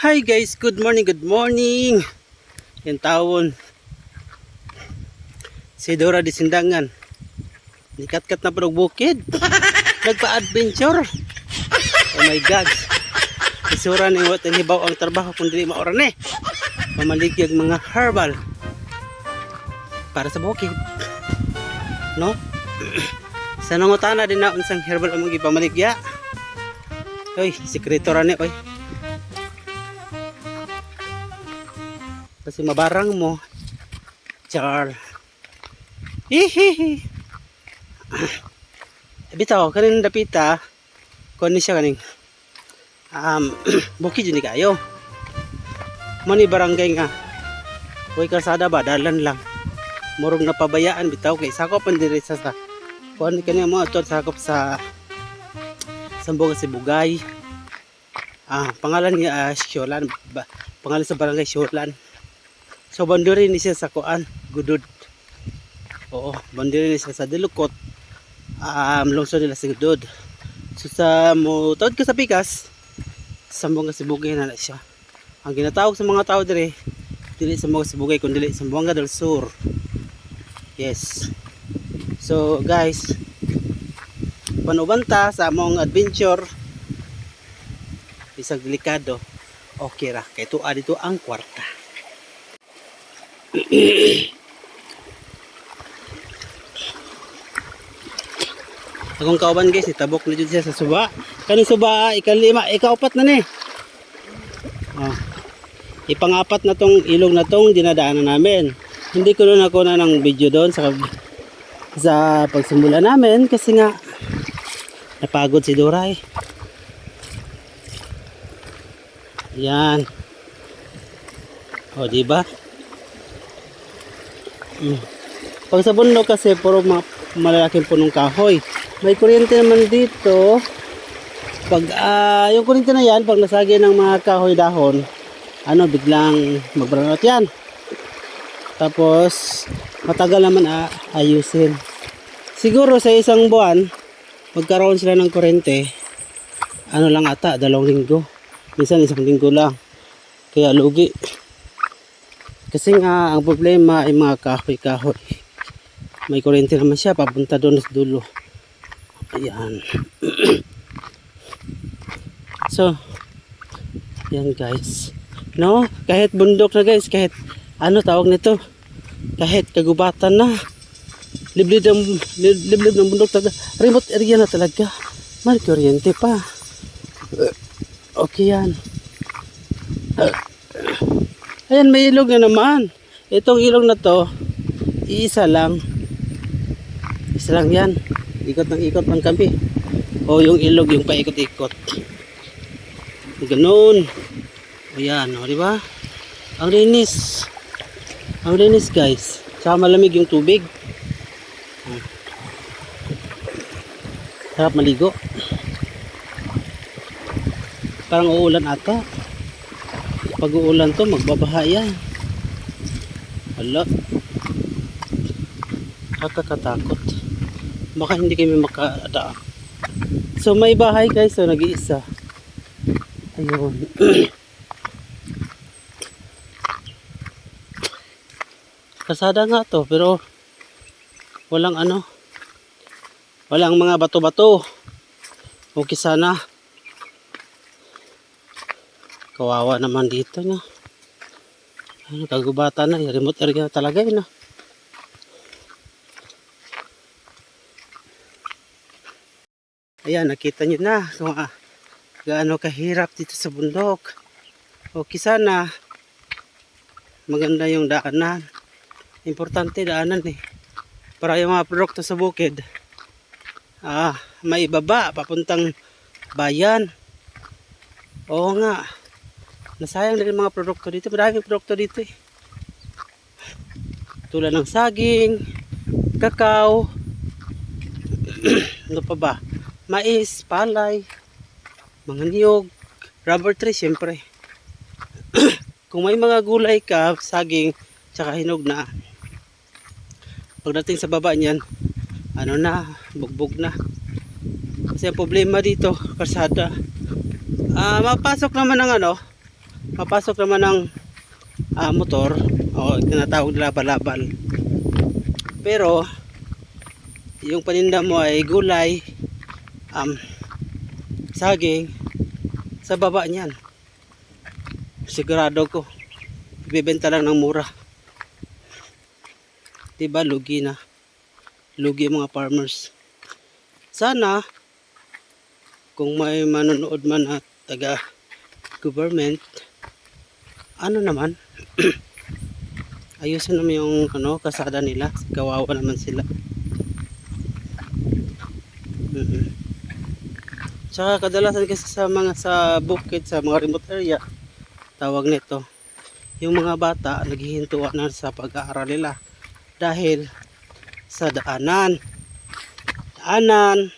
Hi guys, good morning, good morning. Yan taon. Si Dora di Sindangan. Nikat-kat na parang bukid. Nagpa-adventure. Oh my God. Isura ni wat ni baw ang trabaho kung dili maoran eh. Pamaligyag mga herbal. Para sa bukid. No? Sa nangutana din na unsang herbal ang mga ipamaligya. Oy, sikreto ra ni oy. Kasi mabarang mo. Char. Hihihi. Bitaw, kanin dapita. Kuan ni siya kaning. Um, bukid ni kayo. Mani barangay nga. Huwag kalsada ba, dalan lang. Murong napabayaan bitaw kay sakop ang diri sa sa. Kuan ni kanina mo ato sakop sa Sambuga si Bugay. Ah, pangalan niya uh, Sholan. Ba, pangalan sa barangay Sholan. So banduri ni siya sa kuan, Gudud. Oo, banduri ni siya sa Dilukot. Um, lungsod nila sa Gudud. So sa mo tawad ka sa Pikas, Sambuanga si Bugay na, siya. Ang ginatawag sa mga tao dire, dili sa mga Sibugay kundi sa Sambuanga del Sur. Yes. So guys, panubanta sa among adventure bisag delikado okay ra kay tuwa dito ang kwarta akong kauban guys itabok na jud siya sa suba kaning suba ikalima ikaupat na ni oh. ipangapat na tong ilog na tong dinadaanan namin hindi ko na ako na ng video doon sa sa pagsimula namin kasi nga napagod si Dora eh. Yan. O, di ba? Mm. Pag sa bundok kasi puro ma malalaking punong kahoy. May kuryente naman dito. Pag ah, yung kuryente na yan, pag nasagi ng mga kahoy dahon, ano, biglang magbranot yan. Tapos, matagal naman ah, ayusin. Siguro sa isang buwan, magkaroon sila ng kuryente, ano lang ata, dalawang linggo. Minsan isang linggo lang. Kaya lugi. Kasi nga, ang problema ay mga kahoy-kahoy. May kuryente naman siya, papunta doon sa dulo. Ayan. so, yan guys. No, kahit bundok na guys, kahit ano tawag nito, kahit kagubatan na, liblib ng lib- liblib ng bundok talaga remote area na talaga may kuryente pa okay yan ayan may ilog na naman. Itong ilog na to iisa lang. Isa lang yan. Ikot ng ikot ng kami o yung ilog yung paikot-ikot. Ganun. Ayan o diba ang linis. Ang linis guys. Saka malamig yung tubig. Sarap maligo. Parang uulan ata. Pag uulan to, magbabaha yan. Hala. Nakakatakot. Baka hindi kami makadaan. So may bahay guys, so nag-iisa. Ayun. Kasada nga to, pero walang ano, Walang mga bato-bato. Okay sana. Kawawa naman dito na. Ano, kagubatan na. Remote area talaga yun. ah. Ayan, nakita nyo na kung ah, gaano kahirap dito sa bundok. Okay sana. Maganda yung daanan. Importante daanan eh. Para yung mga produkto sa bukid ah, may baba papuntang bayan. Oo nga. Nasayang din mga produkto dito. Maraming produkto dito eh. Tulad ng saging, kakao, ano pa ba? Mais, palay, mga niyog, rubber tree syempre. Kung may mga gulay ka, saging, tsaka hinog na, pagdating sa baba niyan, ano na, bugbog na. Kasi ang problema dito, kalsada. Ah, mapasok naman ng ano, mapasok naman ng ah, motor o tinatawag nila balabal. Pero yung paninda mo ay gulay, um, saging, sa baba niyan. Sigurado ko, ibibenta lang ng mura. Diba, lugi na. Lugi ang mga farmers. Sana, kung may manonood man at taga government, ano naman, ayusin naman yung ano, kasada nila. Kawawa naman sila. mm Tsaka kadalasan kasi sa mga sa bukid, sa mga remote area, tawag nito, yung mga bata naghihintuan na sa pag-aaral nila dahil sa daanan. Daanan.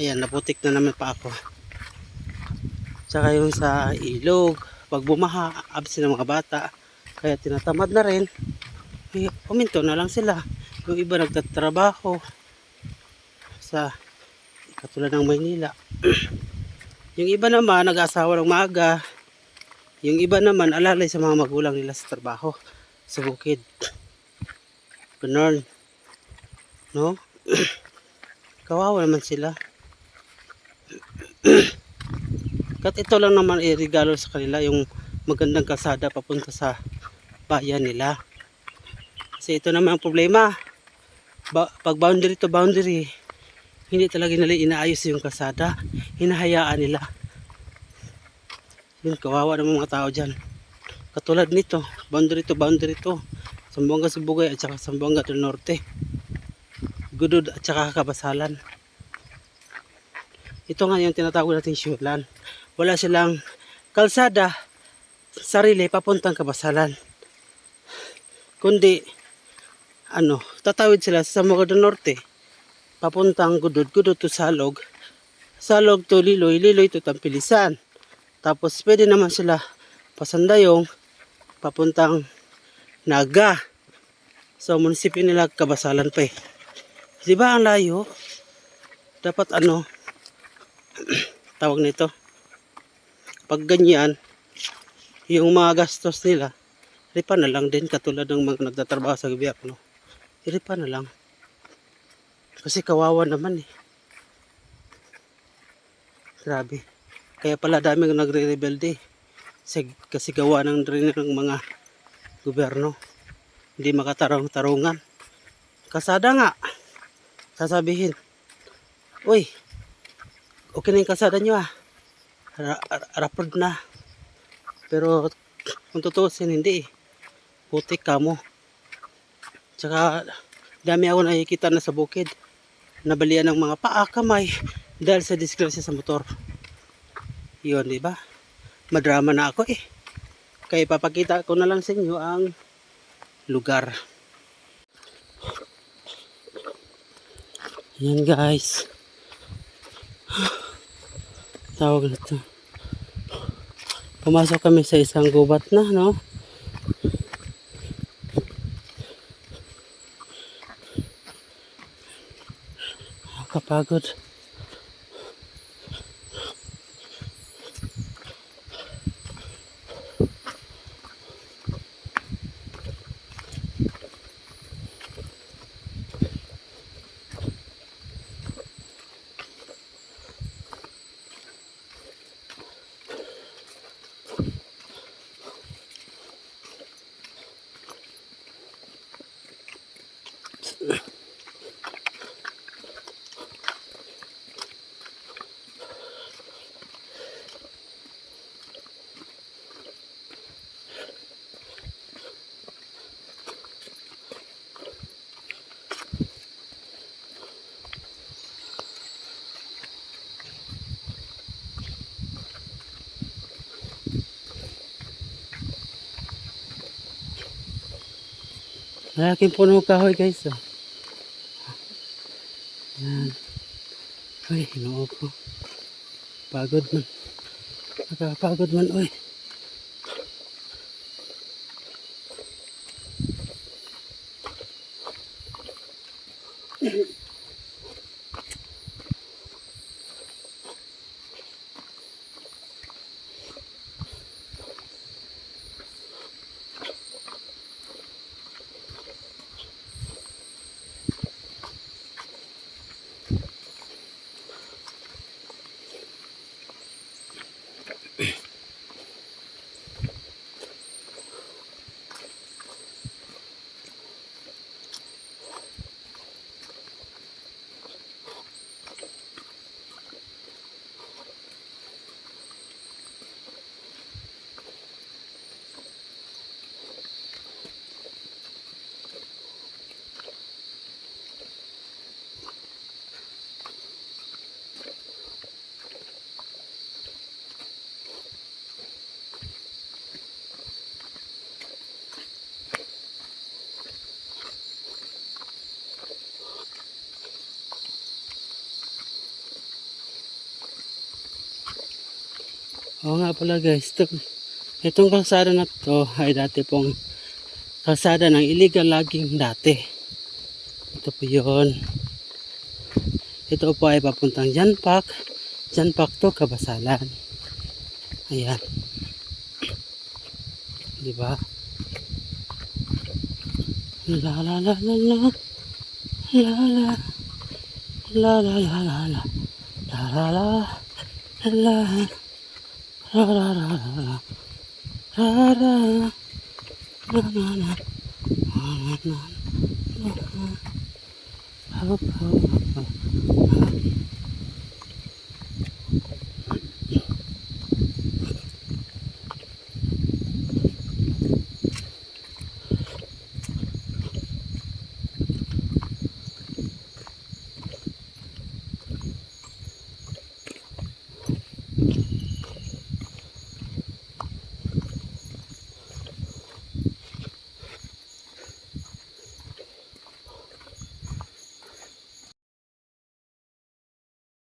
Ayan, naputik na naman pa ako. Tsaka yung sa ilog, pag bumaha, absent ng mga bata, kaya tinatamad na rin, eh, na lang sila. Yung iba nagtatrabaho sa katulad ng Maynila. yung iba naman nag-asawa ng maaga. Yung iba naman alalay sa mga magulang nila sa trabaho sa bukid. Ganun. No? Kawawa naman sila. Kat ito lang naman i-regalo sa kanila yung magandang kasada papunta sa bayan nila. Kasi ito naman ang problema. Ba- pag boundary to boundary, hindi talaga nila inaayos yung kasada. Hinahayaan nila. Yun, kawawa ng mga tao dyan. Katulad nito, boundary to boundary to. Sambuanga Sibugay at saka Sambuanga del Norte. Gudod at saka Kabasalan. Ito nga yung tinatawag natin syulan. Wala silang kalsada, sarili, papuntang Kabasalan. Kundi, ano, tatawid sila sa del Norte. Papuntang Gudod, Gudod to Salog. Salog to Liloy, Liloy to Tampilisan. Tapos pwede naman sila pasandayong papuntang Naga. So, munisipyo nila Kabasalan pa eh. Di ba ang layo? Dapat ano, tawag nito. Pag ganyan, yung mga gastos nila, ripa na lang din katulad ng mga nagtatrabaho sa gobyerno. Iripa na lang. Kasi kawawa naman eh. Grabe. Kaya pala daming nagre-rebelde. Kasi, kasi gawa ng rin ng mga gobyerno. Hindi makatarong-tarungan. Kasada nga. Sasabihin, Uy, okay na yung kasada nyo ah. Ra- ra- Rapid na. Pero kung tutusin, hindi eh. Putik ka mo. Tsaka dami ako nakikita na sa bukid. Nabalian ng mga paa, kamay dahil sa disgrasya sa motor. Yun, di ba? Madrama na ako eh. Kaya papakita ko na lang sa inyo ang lugar. Yan guys. Tawag na to. Pumasok kami sa isang gubat na, no? Kapagod. Malaking puno kahoy guys. Oh. Yan. Uy, hinoo ko. Pagod man. Nakakapagod man, uy. Oo nga pala guys, ito, itong kalsada na to ay dati pong kalsada ng illegal logging dati. Ito po yun. Ito po ay papuntang Janpak. Janpak to, Kabasalan. Ayan. Di ba? La la la la la. La la. La la la la la. La la la. La la. La la la la la. La la. La la la. La la la. Hop, hop, hop.